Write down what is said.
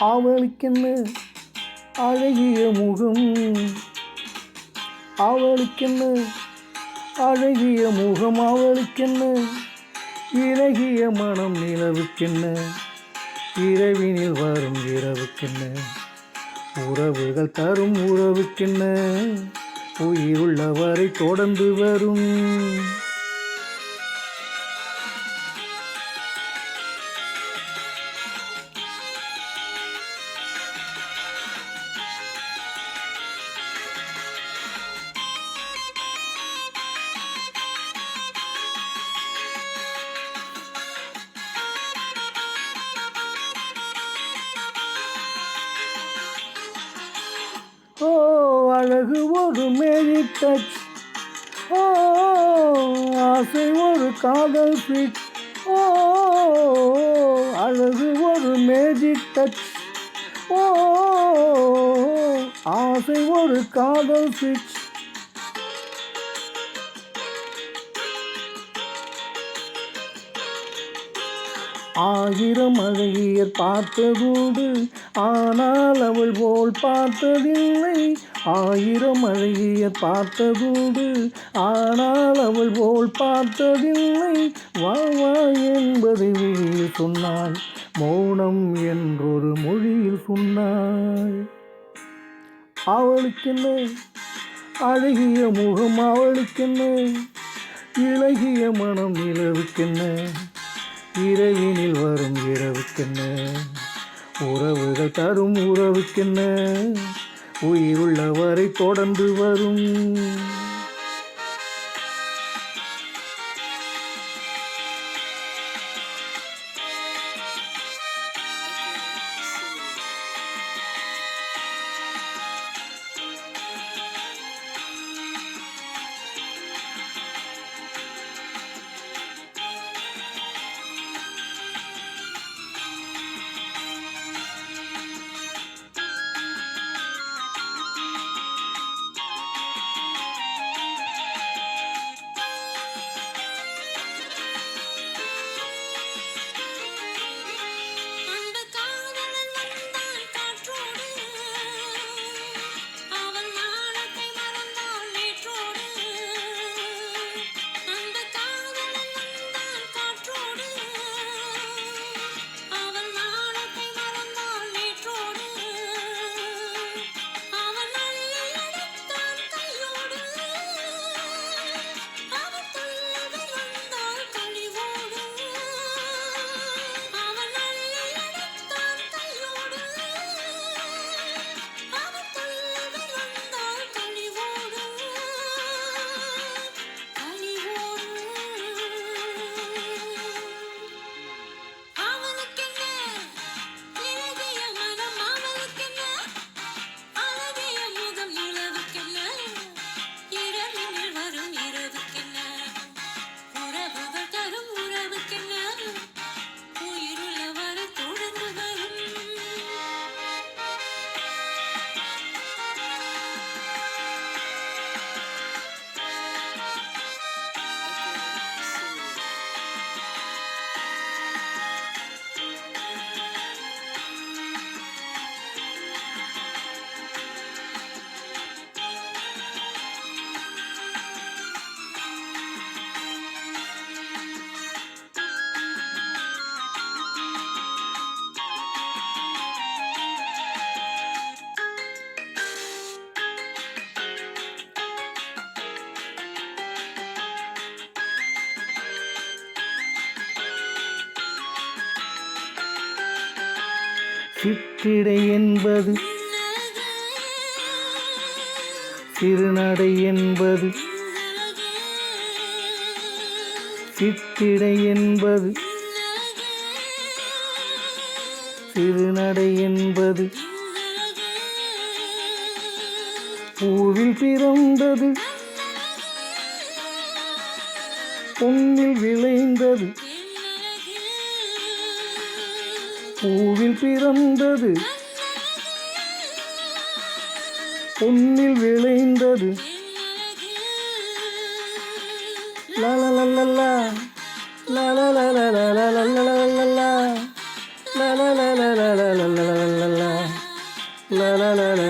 அவளுக்கென்ன அழகிய முகம். அவளுக்கென்ன அழகிய முகம். அவளுக்கென்ன இறகிய மனம் நிலவுக்கென்ன இரவினில் வரும் இரவுக்கென்ன உறவுகள் தரும் உறவுக்கென்ன உயிருள்ளவரை தொடர்ந்து வரும். அழகு ஒரு மேரி டச் ஓ ஆசை ஒரு காதல் ஃபிட் ஓ அழகு ஒரு மேஜிக் டச் ஓ ஆசை ஒரு காதல் ஃபிட் ஆயிரம் அழகியர் பார்த்ததோடு ஆனால் அவள் போல் பார்த்ததில்லை. ஆயிரம் அழகியர் பார்த்ததோடு ஆனால் அவள் போல் பார்த்ததில்லை. வா வா என்பதை சொன்னாள். மௌனம் என்றொரு மொழியில் சொன்னாள். அவளுக்கென்ன? அழகிய முகம் அவளுக்கென்ன? இழகிய மனம் நிலவுக்கென்ன? இறையினில் வரும் இரவுக்கென்ன? உறவுகள் தரும் உறவுக்கென்ன? உயிருள்ளவரை தொடர்ந்து வரும். சிற்றிடை என்பது சிறுநடை என்பது சிற்றிடை என்பது திருநடை என்பது பூவில் பிறந்தது பொன்னில் விளைந்தது. பூவில் பிறந்தது பொன்னில் விளைந்தது லலலலலா லலலலலலலலலலா லலலலலலலலலா லலலலலலலலலா